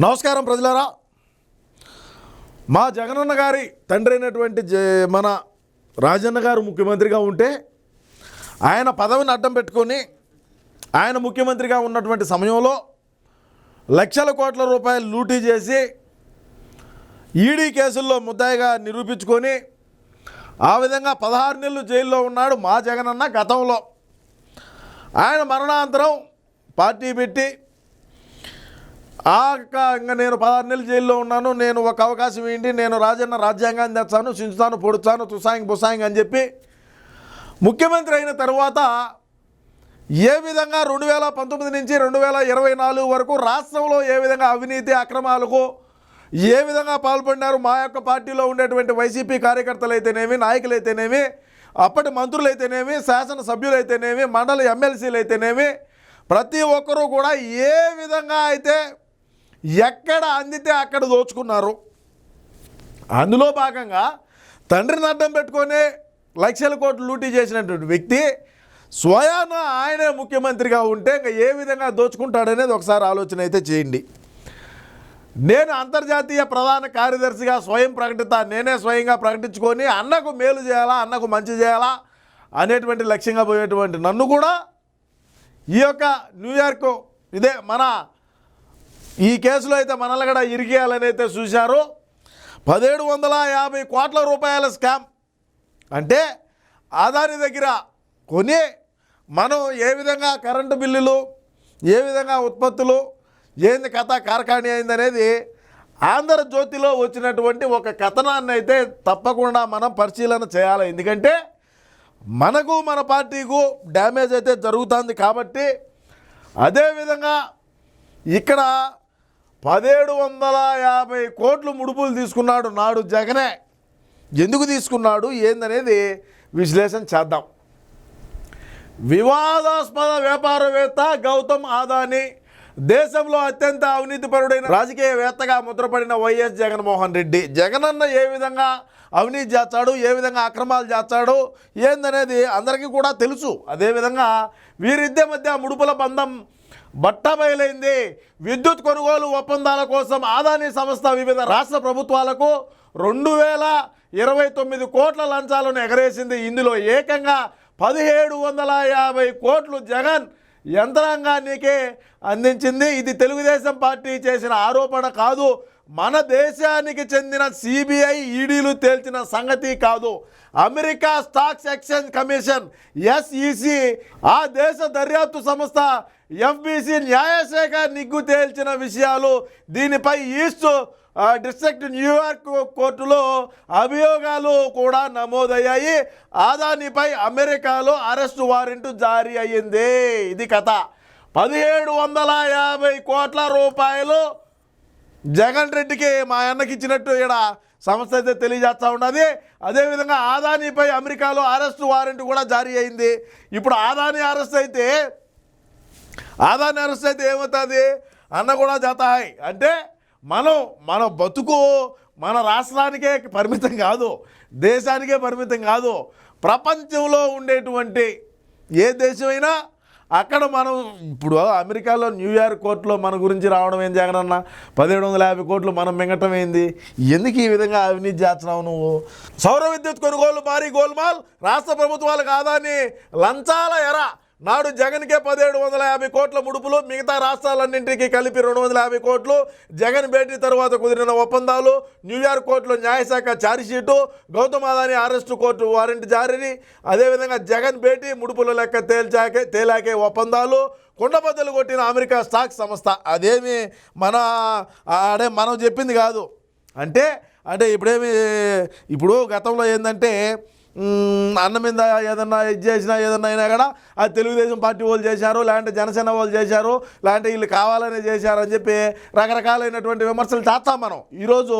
నమస్కారం ప్రజలారా. మా జగనన్న గారి తండ్రి అయినటువంటి జ- మన రాజన్న గారు ముఖ్యమంత్రిగా ఉంటే ఆయన పదవిని అడ్డం పెట్టుకొని ఆయన ముఖ్యమంత్రిగా ఉన్నటువంటి సమయంలో లక్షల కోట్ల రూపాయలు లూటీ చేసి ఈడీ కేసుల్లో ముద్దాయిగా నిరూపించుకొని ఆ విధంగా పదహారు నెలలు జైల్లో ఉన్నాడు మా జగనన్న గతంలో. ఆయన మరణాంతరం పార్టీ పెట్టి ఆ ఇంకా నేను పదహారు నెలలు జైల్లో ఉన్నాను నేను ఒక అవకాశం ఏంటి? నేను రాజన్న రాజ్యాంగాన్ని తెచ్చాను చించుతాను పొడుస్తాను తుసాయింగ్ బుసాయింగ్ అని చెప్పి ముఖ్యమంత్రి అయిన తర్వాత ఏ విధంగా రెండు వేల పంతొమ్మిది నుంచి రెండు వేల ఇరవై నాలుగు వరకు రాష్ట్రంలో ఏ విధంగా అవినీతి అక్రమాలకు ఏ విధంగా పాల్పడినారు? మా యొక్క పార్టీలో ఉండేటువంటి వైసీపీ కార్యకర్తలు అయితేనేమి నాయకులు అయితేనేమి అప్పటి మంత్రులు అయితేనేమి శాసనసభ్యులు అయితేనేమి మండలి ఎమ్మెల్సీలు అయితేనేమి ప్రతి ఒక్కరూ కూడా ఏ విధంగా అయితే ఎక్కడ అందితే అక్కడ దోచుకున్నారు. అందులో భాగంగా తండ్రిని అడ్డం పెట్టుకొని లక్షల కోట్లు లూటీ చేసినటువంటి వ్యక్తి స్వయాన ఆయనే ముఖ్యమంత్రిగా ఉంటే ఇంకా ఏ విధంగా దోచుకుంటాడనేది ఒకసారి ఆలోచన అయితే చేయండి. నేను అంతర్జాతీయ ప్రధాన కార్యదర్శిగా స్వయం ప్రకటిత నేనే స్వయంగా ప్రకటించుకొని అన్నకు మేలు చేయాలా అన్నకు మంచి చేయాలా అనేటువంటి లక్ష్యంగా పోయేటువంటి నన్ను కూడా ఈ యొక్క న్యూయార్క్ ఇదే మన ఈ కేసులో అయితే మనల్ని కూడా అయితే చూశారు. పదిహేడు వందల యాభై కోట్ల రూపాయల స్కామ్. అంటే ఆదాని దగ్గర కొని మనం ఏ విధంగా కరెంటు బిల్లులు ఏ విధంగా ఉత్పత్తులు ఏంది కథ కార్ఖానీ అయిందనేది ఆంధ్రజ్యోతిలో వచ్చినటువంటి ఒక కథనాన్ని అయితే తప్పకుండా మనం పరిశీలన చేయాలి. ఎందుకంటే మనకు మన పార్టీకు డ్యామేజ్ అయితే జరుగుతుంది కాబట్టి అదేవిధంగా ఇక్కడ పదిహేడు వందల యాభై కోట్లు ముడుపులు తీసుకున్నాడు నాడు జగనే. ఎందుకు తీసుకున్నాడు? ఏందనేది విశ్లేషణ చేద్దాం. వివాదాస్పద వ్యాపారవేత్త గౌతమ్ ఆదాని దేశంలో అత్యంత అవినీతిపరుడైన రాజకీయవేత్తగా ముద్రపడిన వైఎస్ జగన్మోహన్ రెడ్డి. జగనన్న ఏ విధంగా అవినీతి చేస్తాడు? ఏ విధంగా అక్రమాలు చేస్తాడు? ఏందనేది అందరికీ కూడా తెలుసు. అదేవిధంగా వీరిద్దరి మధ్య ముడుపుల బంధం బట్టబయలైంది విద్యుత్ కొనుగోలు ఒప్పందాల కోసం ఆదాని సంస్థ వివిధ రాష్ట్ర ప్రభుత్వాలకు రెండు వేల ఇరవై తొమ్మిది కోట్ల లంచాలను ఎగరేసింది. ఇందులో ఏకంగా పదిహేడు వందల యాభై కోట్లు జగన్ యంత్రాంగానికే అందించింది. ఇది తెలుగుదేశం పార్టీ చేసిన ఆరోపణ కాదు. మన దేశానికి చెందిన సిబిఐ ఈడీలు తేల్చిన సంగతి కాదు. America stocks exchange commission SEC ఆ దేశ దర్యాప్తు సంస్థ ఎఫ్బిసి న్యాయశాఖ నిగ్గు తేల్చిన విషయాలు దీనిపై ఈస్ట్ డిస్ట్రిక్ట్ న్యూయార్క్ కోర్టులో అభియోగాలు కూడా నమోదయ్యాయి. ఆదానిపై అమెరికాలో అరెస్టు వారెంట్ జారీ అయ్యింది. ఇది కథ. పదిహేడు వందల యాభై కోట్ల రూపాయలు జగన్ రెడ్డికి మా అన్నకి ఇచ్చినట్టు ఇక్కడ సంస్థ అయితే తెలియజేస్తూ ఉన్నది. అదేవిధంగా ఆదానిపై అమెరికాలో అరెస్టు వారెంట్ కూడా జారీ అయింది. ఇప్పుడు ఆదాని అరెస్ట్ అయితే ఆదాని అరెస్ట్ ఏమవుతుంది అన్న కూడా జతాయి. అంటే మనం మన బతుకు మన రాష్ట్రానికే పరిమితం కాదు దేశానికే పరిమితం కాదు ప్రపంచంలో ఉండేటువంటి ఏ దేశమైనా అక్కడ మనం ఇప్పుడు అమెరికాలో న్యూయార్క్ కోర్టులో మన గురించి రావడం ఏం జగనన్న? పదిహేడు వందల యాభై కోట్లు మనం మింగటం ఏంది? ఎందుకు ఈ విధంగా అవినీతి చేస్తున్నావు నువ్వు? సౌర విద్యుత్ కొనుగోలు భారీ గోల్మాల్ రాష్ట్ర ప్రభుత్వాలకు ఆదాని లంచాల ఎర. నాడు జగన్కే పదిహేడు వందల యాభై కోట్ల ముడుపులు మిగతా రాష్ట్రాలన్నింటికి కలిపి రెండు వందల యాభై కోట్లు జగన్ భేటీ తర్వాత కుదిరిన ఒప్పందాలు న్యూయార్క్ కోర్టులో న్యాయశాఖ chargesheet Gautam Adani arrest court warrant జారీని అదేవిధంగా జగన్ భేటీ ముడుపుల లెక్క తేల్చాకే తేలాకే ఒప్పందాలు కుండబద్దలు కొట్టిన అమెరికా స్టాక్ సంస్థ. అదేమి మన ఆడే మనం చెప్పింది కాదు. అంటే అంటే ఇప్పుడేమి ఇప్పుడు గతంలో ఏంటంటే అన్నం మీద ఏదన్నా ఇది చేసినా ఏదన్నా అయినా కూడా అది తెలుగుదేశం పార్టీ వాళ్ళు చేశారు లేదంటే జనసేన వాళ్ళు చేశారు లేదంటే వీళ్ళు కావాలనే చేశారు అని చెప్పి రకరకాలైనటువంటి విమర్శలు చేస్తాం మనం. ఈరోజు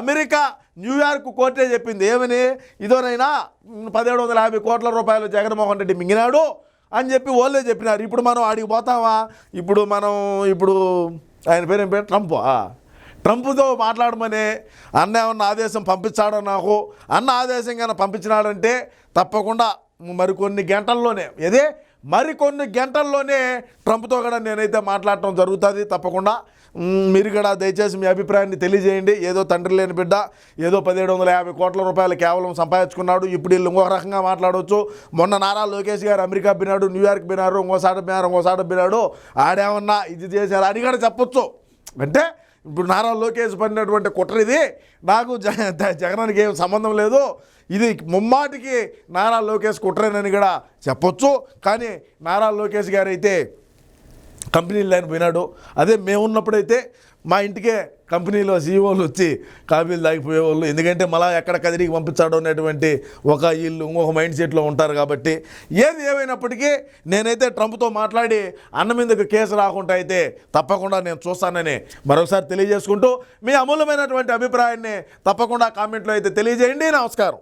అమెరికా న్యూయార్క్ కోర్టే చెప్పింది ఏమని? ఇదోనైనా పదిహేడు వందల యాభై కోట్ల రూపాయలు జగన్మోహన్ రెడ్డి మింగినాడు అని చెప్పి వాళ్ళే చెప్పినారు. ఇప్పుడు మనం ఆడికి పోతామా? ఇప్పుడు మనం ఇప్పుడు ఆయన పేరు ఏం పేరు? ట్రంప్? ట్రంప్తో మాట్లాడమని అన్న ఏమన్నా ఆదేశం పంపించాడో నాకు? అన్న ఆదేశం కన్నా పంపించినాడంటే తప్పకుండా మరికొన్ని గంటల్లోనే. ఇదే మరికొన్ని గంటల్లోనే ట్రంప్తో కూడా నేనైతే మాట్లాడటం జరుగుతుంది. తప్పకుండా. మీరు కూడా దయచేసి మీ అభిప్రాయాన్ని తెలియజేయండి. ఏదో తండ్రి లేని బిడ్డ ఏదో పదిహేడు వందల యాభై కోట్ల రూపాయలు కేవలం సంపాదించుకున్నాడు. ఇప్పుడు వీళ్ళు ఇంకొక రకంగా మాట్లాడవచ్చు మొన్న నారా లోకేష్ గారు అమెరికా బినాడు న్యూయార్క్ బినారు ఇంకోసారి బినారు ఇంకోసారి బినాడు ఆడేమన్నా ఇది చేశారు అని కూడా చెప్పొచ్చు. అంటే ఇప్పుడు నారా లోకేష్ పడినటువంటి కుట్ర ఇది. నాకు జ జగనానికి ఏం సంబంధం లేదు. ఇది ముమ్మాటికి నారా లోకేష్ కుట్రేనని కూడా చెప్పొచ్చు. కానీ నారా లోకేష్ గారైతే కంపెనీలు లైన్ పోయినాడు. అదే మేము ఉన్నప్పుడైతే మా ఇంటికే కంపెనీలో సీఈఓలు వచ్చి కాఫీలు తాగిపోయేవాళ్ళు. ఎందుకంటే మళ్ళా ఎక్కడ కదిరికి పంపించాడు అనేటువంటి ఒక వీళ్ళు ఇంకొక మైండ్ సెట్లో ఉంటారు కాబట్టి. ఏది ఏమైనప్పటికీ నేనైతే ట్రంప్తో మాట్లాడి అన్న మీదకు కేసు రాకుండా అయితే తప్పకుండా నేను చూస్తానని మరొకసారి తెలియజేసుకుంటూ మీ అమూల్యమైనటువంటి అభిప్రాయాన్ని తప్పకుండా కామెంట్లో అయితే తెలియజేయండి. నమస్కారం.